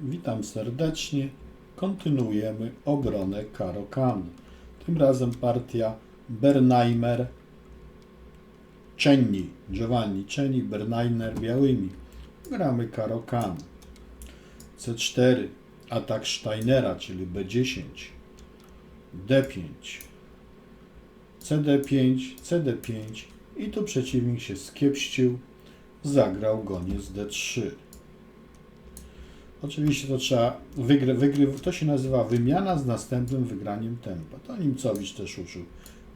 Witam serdecznie. Kontynuujemy obronę Karokan. Tym razem partia Bernheimer Czenni, Giovanni Czenni, Bernheimer białymi. Gramy Karokan. C4, atak Steinera, czyli B10, D5, CD5, CD5 i tu przeciwnik się skiepścił, zagrał goniec D3. Oczywiście to trzeba wygry, wygry, to się nazywa wymiana z następnym wygraniem tempa. To Nimcowicz też uczył.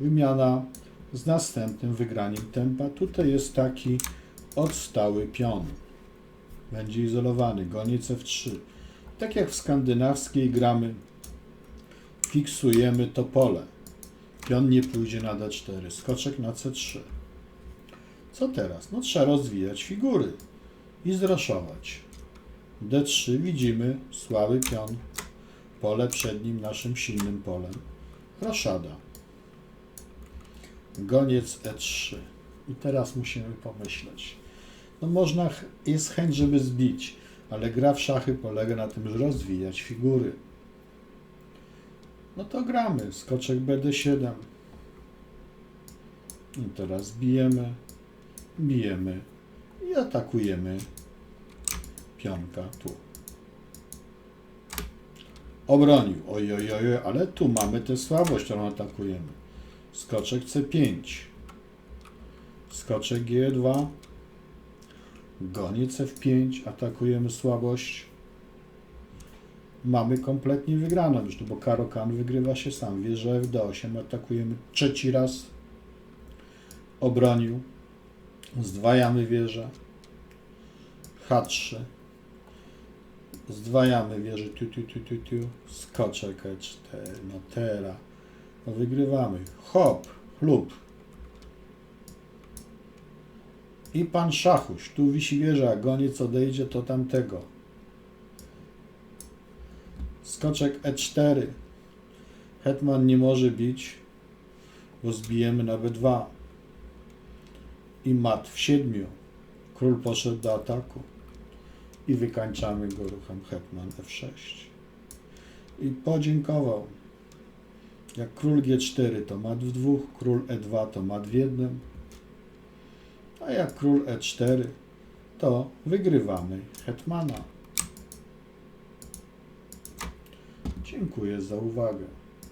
Wymiana z następnym wygraniem tempa. Tutaj jest taki odstały pion. Będzie izolowany, goniec F3. Tak jak w skandynawskiej gramy, fiksujemy to pole. Pion nie pójdzie na D4, skoczek na C3. Co teraz? No trzeba rozwijać figury i zraszować. D3 widzimy słaby pion, pole przed nim naszym silnym polem. Roszada. Goniec E3. I teraz musimy pomyśleć. No można, jest chęć, żeby zbić, ale gra w szachy polega na tym, że rozwijać figury. No to gramy. Skoczek BD7. I teraz bijemy, bijemy i atakujemy pionka tu. Obronił. Oj, oj, oj, ale tu mamy tę słabość, którą atakujemy. Skoczek C5. Skoczek G2. Goniec F5. Atakujemy słabość. Mamy kompletnie wygraną już, no bo Karokan wygrywa się sam. Wieża F8. Atakujemy trzeci raz. Obronił. Zdwajamy wieżę. H3. Zdwajamy wieżę. Tu, tu, tu, tu, tu. Skoczek E4. No teraz. No wygrywamy. Hop. Chlub. I pan Szachuś. Tu wisi wieża. Goniec odejdzie, to tamtego. Skoczek E4. Hetman nie może bić, bo zbijemy na B2. I mat w siedmiu. Król poszedł do ataku. I wykańczamy go ruchem Hetman F6. I podziękował. Jak król G4 to mat w dwóch, król E2 to mat w jednym, a jak król E4 to wygrywamy Hetmana. Dziękuję za uwagę.